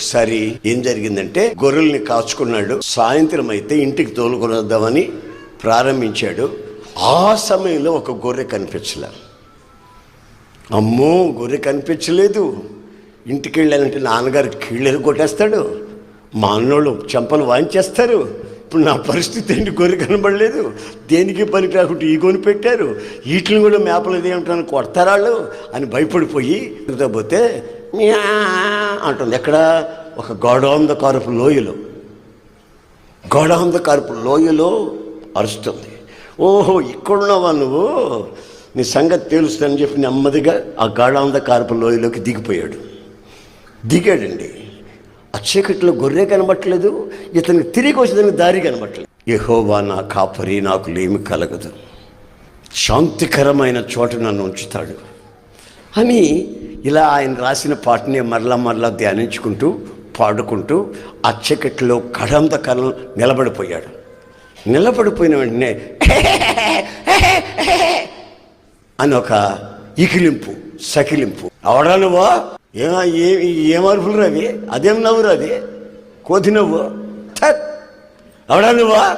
ఒకసారి ఏం జరిగిందంటే గొర్రెల్ని కాచుకున్నాడు. సాయంత్రం అయితే ఇంటికి తోలుకొని వద్దామని ప్రారంభించాడు. ఆ సమయంలో ఒక గొర్రె కనిపించలే. అమ్మో గొర్రె కనిపించలేదు. ఇంటికి వెళ్ళాలంటే నాన్నగారు కీళ్ళెలు కొట్టేస్తాడు. మా అన్నోళ్ళు చెంపలు వాయించేస్తారు. ఇప్పుడు నా పరిస్థితి ఏంటి? గొర్రె కనబడలేదు. దేనికి పనికి రాకుండా ఈ కొని పెట్టారు. వీటిని కూడా మేపలేదు ఏమిటని కొడతారాళ్ళు అని భయపడిపోయి పోతే మ్యా అంటుంది. ఎక్కడ? ఒక గోడాంధకారపు లోయలో. గోడాంధకారపు లోయలో అరుస్తుంది. ఓహో ఇక్కడున్నావా నువ్వు? నీ సంగతి తెలుస్తుందని చెప్పి నెమ్మదిగా ఆ గాఢాంధకారపు లోయలోకి దిగిపోయాడు. దిగాడండి. ఆ చీకట్లో గొర్రె కనబట్టలేదు ఇతనికి తిరిగి వచ్చేదానికి దారి కనబట్టలేదు. యహోవా నా కాపరి నాకు లేమి కలగదు. శాంతికరమైన చోట నన్ను ఉంచుతాడు. అని ఇలా ఆయన రాసిన పాటని మరలా మరలా ధ్యానించుకుంటూ పాడుకుంటూ ఆ చీకట్లో కడంధకరం నిలబడిపోయాడు. నిలబడిపోయిన వెంటనే అని ఒక ఇకిలింపు సకిలింపు. అవడా నువ్వా? ఏమా ఏ ఏం అరుపులు రవి అదేం నవ్వురు అది కోతి నవ్వు? థట్. అవడా నువ్వా?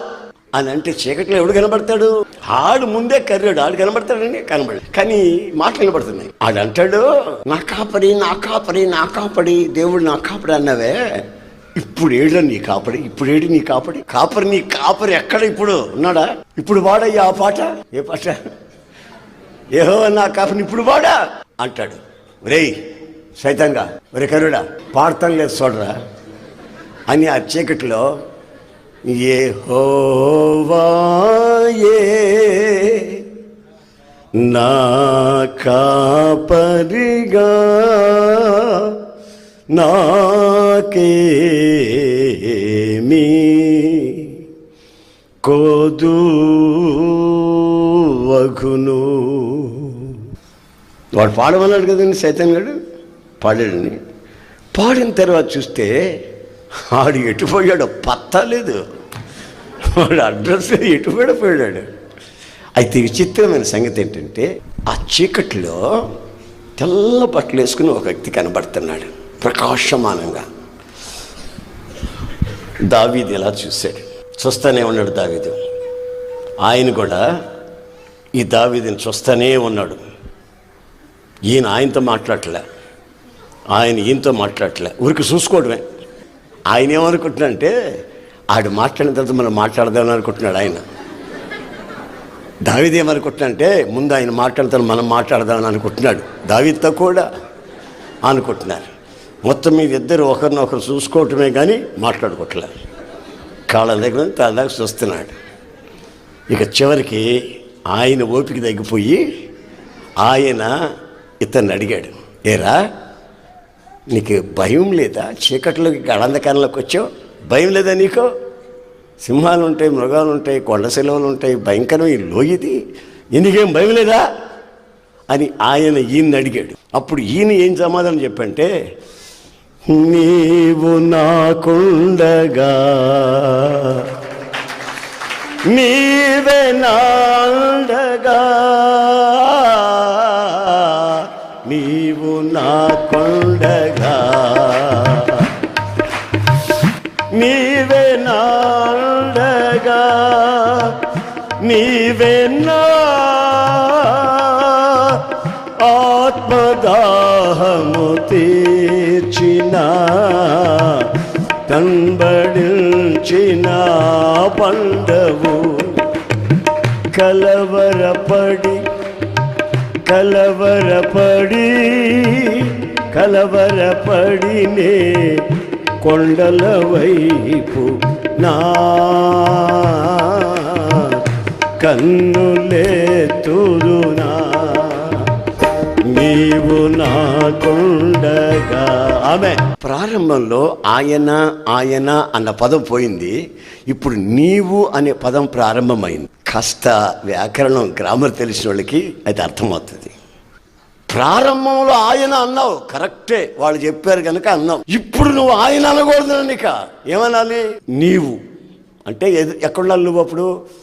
అని అంటే చీకట్లో ఎవడు కనబడతాడు? ఆడు ముందే కర్రాడు ఆడు కనబడతాడని కనబడి కానీ మాటలు కనబడుతున్నాయి ఆడు అంటాడు నా కాపరి నా కాపరి నా కాపడి దేవుడు నా కాపడి అన్నవే. ఇప్పుడు ఏడు నీ కాపడి ఇప్పుడు ఏడు నీ కాపడి కాపరి నీ కాపరి ఎక్కడ ఇప్పుడు? ఉన్నాడా? ఇప్పుడు వాడయ్యా ఆ పాట? ఏ పాట? ఏహో నా కాపని ఇప్పుడు వాడా? అంటాడు. రేయ్ సైతంగా ఒరే కరుడా పాడతాం లేదు చూడరా అని ఆ చీకటిలో ఏ హోవాయే నా కాపరిగా నాకేమీ కోదు వగును వాడు పాడమన్నాడు కదండి సైతం గడు పాడాడని పాడిన తర్వాత చూస్తే ఆడు ఎటుపోయాడో పత్తలేదు. వాడు అడ్రస్ ఎటు పోయాడు. అయితే విచిత్రమైన సంగతి ఏంటంటే ఆ చీకట్లో తెల్ల బట్టలు వేసుకుని ఒక వ్యక్తి కనబడుతున్నాడు ప్రకాశమానంగా. దావీది ఇలా చూశాడు. చూస్తానే ఉన్నాడు దావీదు. ఆయన కూడా ఈ దావీదిని చూస్తానే ఉన్నాడు. ఈయన ఆయనతో మాట్లాడలే ఆయన ఈయనతో మాట్లాడలే ఊరికి చూసుకోవడమే. ఆయన ఏమనుకుంటున్నాడంటే ఆడు మాట్లాడిన తర్వాత మనం మాట్లాడదామని అనుకుంటున్నాడు ఆయన. దావీది ఏమనుకుంటున్నాడంటే ముందు ఆయన మాట్లాడతాను మనం మాట్లాడదామని అనుకుంటున్నాడు. దావితో కూడా అనుకుంటున్నారు. మొత్తం మీ ఇద్దరు ఒకరినొకరు చూసుకోవటమే కానీ మాట్లాడుకోవట్లేదు. కాళ్ళ దగ్గర తలదాకా చూస్తున్నాడు. ఇక చివరికి ఆయన ఓపిక తగ్గిపోయి ఆయన ఇతన్ని అడిగాడు ఏరా నీకు భయం లేదా? చీకట్లోకి గడంధకారంలోకి వచ్చావు? భయం లేదా నీకు? సింహాలు ఉంటాయి మృగాలు ఉంటాయి కొండ సెలవులు ఉంటాయి భయంకరం ఈ లోయది. ఎందుకేం భయం లేదా? అని ఆయన ఈయన్ని అడిగాడు. అప్పుడు ఈయన ఏం సమాధానం చెప్పంటే నీవు నాకుండగా నీవే నాండగా నీవేనా? ఆత్మదాహము తీర్చిన కనబడించిన పండవు కలవరపడి కలవరపడి కలవరపడినే కొండల వైపు నా కన్నులేతుదునా నీవు నాకుండగా ఆమె. ప్రారంభంలో ఆయన ఆయన అన్న పదం పోయింది. ఇప్పుడు నీవు అనే పదం ప్రారంభమైంది. కాస్త వ్యాకరణం గ్రామర్ తెలిసిన వాళ్ళకి అది అర్థమవుతుంది. ప్రారంభంలో ఆయన అన్నావు. కరెక్టే. వాళ్ళు చెప్పారు కనుక అన్నావు. ఇప్పుడు నువ్వు ఆయన అనకూడదు నీక ఏమనాలి? నీవు. అంటే ఎదు- ఎక్కడున్నావు నువ్వు అప్పుడు?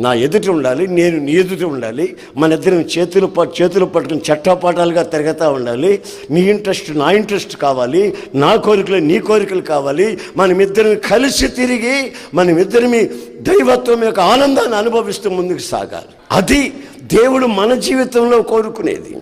నా ఎదుటి ఉండాలి నేను నీ ఎదుటి ఉండాలి మన ఇద్దరం చేతులు ప- చేతులు పట్టుకుని చట్టపాఠాలుగా తిరగతా ఉండాలి నీ ఇంట్రెస్ట్ నా ఇంట్రెస్ట్ కావాలి నా కోరికలు నీ కోరికలు కావాలి మనమిద్దరం కలిసి తిరిగి మనమిద్దరిమి దైవత్వం యొక్క ఆనందాన్ని అనుభవిస్తూ ముందుకు సాగాలి. అది దేవుడు మన జీవితంలో కోరుకునేది.